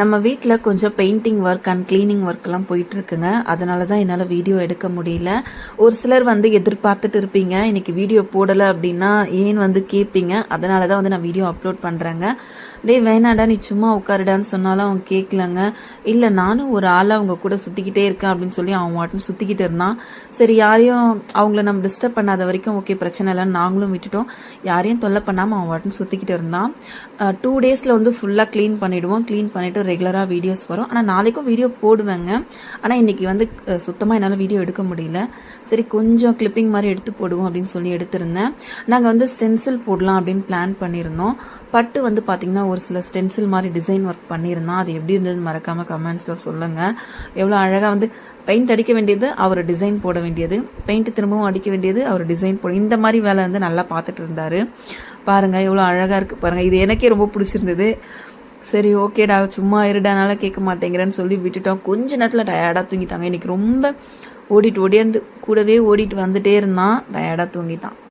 நம்ம வீட்டில் கொஞ்சம் பெயிண்டிங் ஒர்க் அண்ட் க்ளீனிங் ஒர்க்லாம் போயிட்டுருக்குங்க. அதனால தான் என்னால் வீடியோ எடுக்க முடியல. ஒரு சிலர் வந்து எதிர்பார்த்துட்டு இருப்பீங்க இன்னைக்கு வீடியோ போடலை அப்படின்னா ஏன் வந்து கேட்பீங்க அதனால தான் வந்து நான் வீடியோ அப்லோட் பண்ணுறேங்க டேய் வேணாடா நீ சும்மா உட்காருடான்னு சொன்னாலும் அவன் கேட்கலங்க இல்லை நானும் ஒரு ஆளை அவங்க கூட சுற்றிக்கிட்டே இருக்கேன் அப்படின்னு சொல்லி அவன் வாட்டும் சுற்றிக்கிட்டு இருந்தான். சரி யாரையும் அவங்கள நம்ம டிஸ்டர்ப் பண்ணாத வரைக்கும் ஓகே பிரச்சனை இல்லைன்னு நாங்களும் விட்டுட்டோம். யாரையும் தொல்லை பண்ணாமல் அவன் வாட்டும் சுற்றிக்கிட்டு இருந்தான். டூ டேஸில் வந்து ஃபுல்லாக க்ளீன் பண்ணிவிடுவோம் க்ளீன் பண்ணிவிட்டு ரெகுலராக வீடியோஸ் வரும். ஆனால் நாளைக்கும் வீடியோ போடுவேங்க. ஆனால் இன்னைக்கு வந்து சுத்தமாக என்னால் வீடியோ எடுக்க முடியல. சரி கொஞ்சம் கிளிப்பிங் மாதிரி எடுத்து போடுவோம் அப்படின்னு சொல்லி எடுத்திருந்தேன். நாங்கள் வந்து ஸ்டென்சில் போடலாம் அப்படின்னு பிளான் பண்ணியிருந்தோம். பட்டு வந்து பார்த்தீங்கன்னா ஒரு சில ஸ்டென்சில் மாதிரி டிசைன் ஒர்க் பண்ணியிருந்தான் அது எப்படி இருந்ததுன்னு மறக்காமல் கமெண்ட்ஸில் சொல்லுங்கள் எவ்வளோ அழகாக வந்து பெயிண்ட் அடிக்க வேண்டியது அவர் டிசைன் போட வேண்டியது பெயிண்ட் திரும்பவும் அடிக்க வேண்டியது அவர் டிசைன் போட இந்த மாதிரி வேலை வந்து நல்லா பார்த்துட்டு இருந்தார். பாருங்கள் எவ்வளோ அழகாக இருக்குது பாருங்கள் இது எனக்கே ரொம்ப பிடிச்சிருந்தது. சரி ஓகேடா சும்மா இருடானால கேட்க மாட்டேங்கிறேன்னு சொல்லி விட்டுட்டோம். கொஞ்ச நேரத்தில் டயர்டாக தூங்கிட்டாங்க. இன்றைக்கி ரொம்ப ஓடிட்டு ஓடியாந்து கூடவே ஓடிட்டு வந்துட்டே இருந்தான். டயர்டாக தூங்கிட்டான்.